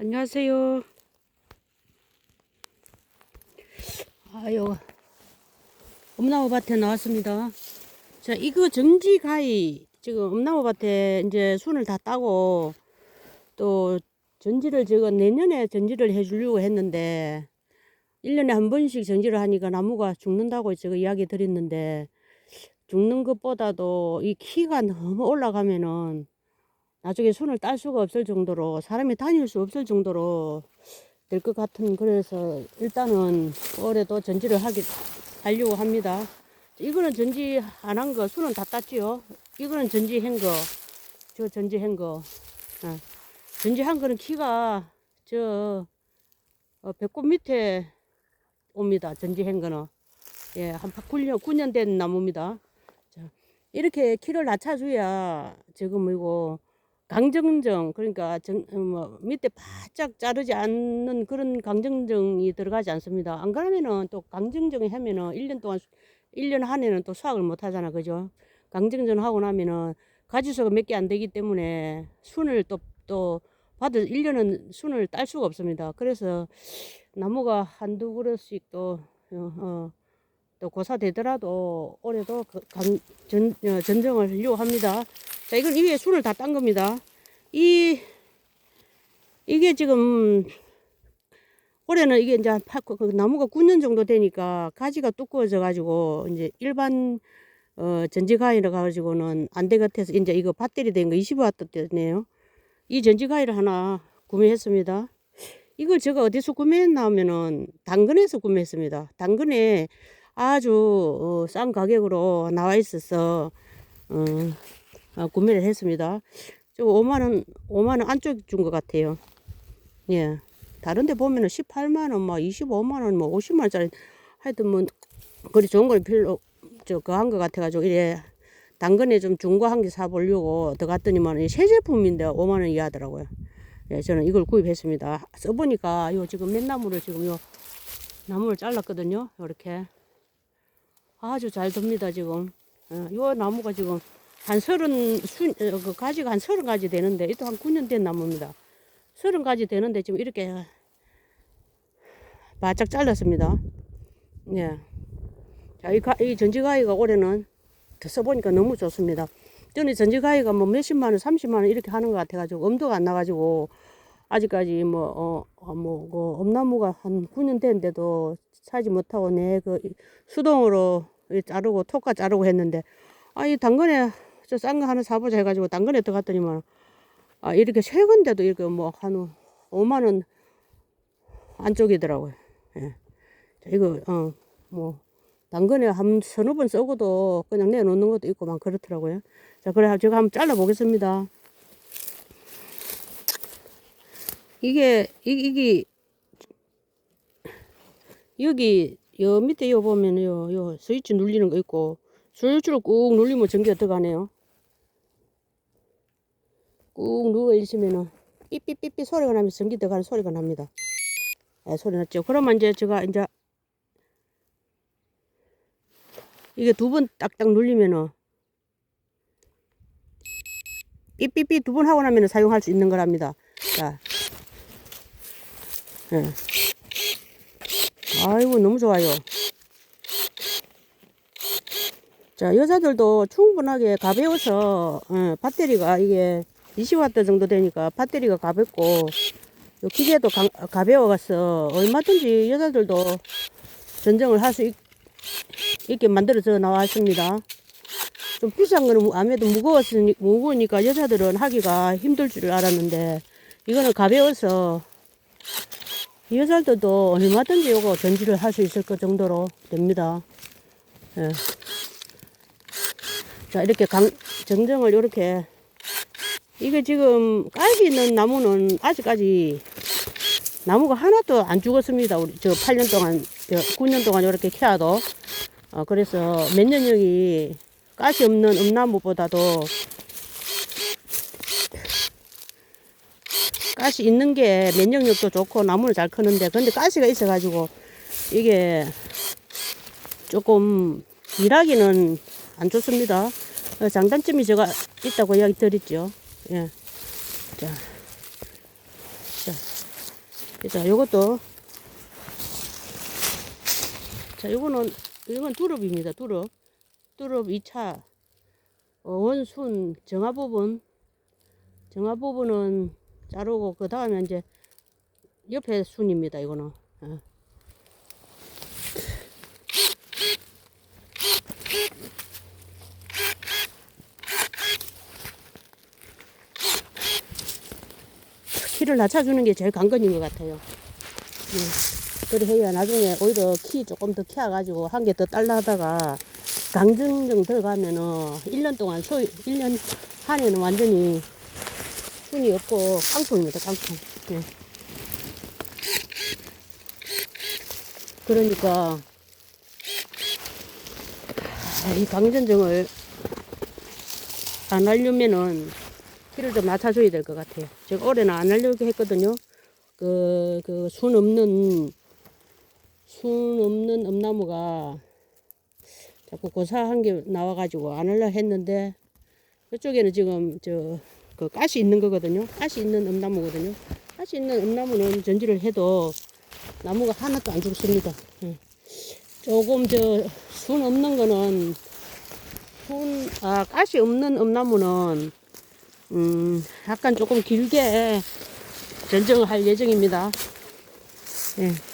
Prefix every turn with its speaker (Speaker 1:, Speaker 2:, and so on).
Speaker 1: 안녕하세요. 아유, 엄나무 밭에 나왔습니다. 자, 이거 정지가위, 지금 엄나무 밭에 이제 순을 다 따고, 또 전지를 제가 내년에 전지를 해주려고 했는데, 1년에 한 번씩 전지를 하니까 나무가 죽는다고 제가 이야기 드렸는데, 죽는 것보다도 이 키가 너무 올라가면은 나중에 손을 딸 수가 없을 정도로 사람이 다닐 수 없을 정도로 될 것 같은 그래서 일단은 올해도 전지를 하기 하려고 합니다. 이거는 전지 안 한 거 수는 다 땄지요. 이거는 전지한 거, 저 전지한 거. 어. 전지한 거는 키가 저 어, 배꼽 밑에 옵니다. 전지한 거는 예, 한 9년 9년 된 나무입니다. 자, 이렇게 키를 낮춰줘야 지금 이거 강정정 그러니까 정, 어, 뭐 밑에 바짝 자르지 않는 그런 강정정이 들어가지 않습니다. 안 그러면은 또 강정정이 하면은 1년 동안 1년 한 해는 또 수확을 못 하잖아. 그죠? 강정정 하고 나면은 가지수가 몇 개 안 되기 때문에 순을 또 또 받을 1년은 순을 딸 수가 없습니다. 그래서 나무가 한두 그릇씩 또 어, 어, 또 고사되더라도 올해도 그 강, 전, 어, 전정을 하려고 합니다. 자, 이건 위에 순을 다 딴 겁니다. 이, 이게 지금, 올해는 이게 이제 파, 그, 그 나무가 9년 정도 되니까 가지가 두꺼워져 가지고, 이제 일반, 어, 전지가위를 가지고는 안될것 같아서, 이제 이거 배터리 된 거 20W 되네요. 이 전지가위를 하나 구매했습니다. 이걸 제가 어디서 구매했나 하면은, 당근에서 구매했습니다. 당근에 아주, 어, 싼 가격으로 나와 있어서, 어, 아, 구매를 했습니다. 저 5만원, 5만원 안쪽 준 것 같아요. 예. 다른 데 보면은 18만원, 뭐 25만원, 뭐 50만원짜리 하여튼 뭐, 그리 좋은 걸 별로, 저, 그 한 것 같아가지고, 이래, 당근에 좀 중고 한 개 사보려고 들어갔더니만 새 제품인데 5만원 이하 하더라고요. 예, 저는 이걸 구입했습니다. 써보니까 요 지금 맨나무를 지금 요 나무를 잘랐거든요. 요렇게. 아주 잘 됩니다, 지금. 어, 요 나무가 지금 한 서른 수, 어, 그 가지가 한 서른 가지 되는데 이도 한 9년 된 나무입니다. 서른 가지 되는데 지금 이렇게 바짝 잘랐습니다. 예. 자, 이, 가, 이 전지가위가 올해는 더 써보니까 너무 좋습니다. 저는 전지가위가 뭐 몇십만 원, 삼십만 원 이렇게 하는 것 같아가지고 엄두가 안 나가지고 아직까지 뭐, 어, 어 뭐, 그 엄나무가 한 9년 됐는데도 사지 못하고 내 그 수동으로 자르고 톡과 자르고 했는데 아, 이 당근에 저 싼 거 하나 사보자 해가지고 당근에 들어갔더니만 아, 이렇게 최근데도 이렇게 뭐 한 5만 원 안쪽이더라고요. 예. 자, 이거 어, 뭐 당근에 한 서너 번 쏘고도 그냥 내놓는 것도 있고 막 그렇더라고요. 자, 그래 제가 한번 잘라 보겠습니다. 이게 이, 이게 여기 요 밑에 요 보면 요, 요 스위치 눌리는 거 있고 스위치를 꾹 눌리면 전기가 들어가네요. 꾹 누워 있으면은 삐삐삐삐 소리가 나면서 전기 들어가는 소리가 납니다. 예, 소리 났죠. 그러면 이제 제가 이제 이게 두 번 딱딱 눌리면은 삐삐삐 두 번 하고 나면은 사용할 수 있는 거랍니다. 자. 예. 아이고 너무 좋아요. 자 여자들도 충분하게 가벼워서 어, 배터리가 이게 20W 정도 되니까 배터리가 가볍고 요 기계도 가, 가벼워가서 얼마든지 여자들도 전정을 할 수 있게 만들어져 나왔습니다. 좀 비싼 거는 아무래도 무거웠으니, 무거우니까 여자들은 하기가 힘들 줄 알았는데 이거는 가벼워서 여자들도 얼마든지 요거 전지를 할 수 있을 것 정도로 됩니다. 예. 자, 이렇게 강, 정정을 이렇게. 이게 지금 깔기 있는 나무는 아직까지 나무가 하나도 안 죽었습니다. 우리 저 8년 동안, 9년 동안 이렇게 키워도. 어, 그래서 몇 년역이 가시 없는 음나무보다도 가시 있는 게 면역력도 좋고 나무는 잘 크는데 근데 가시가 있어가지고 이게 조금 일하기는 안 좋습니다. 어, 장단점이 제가 있다고 이야기 드렸죠. 예. 자, 자, 자, 요것도. 자, 요거는, 이건 두릅입니다. 두릅. 두릅 2차. 어, 원순 정화 부분. 정화 부분은 자르고, 그 다음에 이제 옆에 순입니다. 이거는. 어. 키를 낮춰주는 게 제일 관건인 것 같아요. 네. 그래 해야 나중에 오히려 키 조금 더 키워가지고 한 개 더 딸라다가 강정정 들어가면은 1년 동안 소위 1년 한에는 완전히 순이 없고 깡통입니다, 깡통. 네. 그러니까 아, 이 강전정을 안 하려면은 키를 좀 낮춰줘야 될 것 같아요. 제가 올해는 안 하려고 했거든요. 그, 그, 순 없는, 순 없는 엄나무가 자꾸 고사한 게 나와가지고 안 하려 했는데, 이쪽에는 지금 저, 그 가시 있는 거거든요. 가시 있는 엄나무거든요. 가시 있는 엄나무는 전지를 해도 나무가 하나도 안 죽습니다. 예. 조금 저, 순 없는 거는, 순, 아, 가시 없는 엄나무는 음, 약간 조금 길게 전정을 할 예정입니다. 예.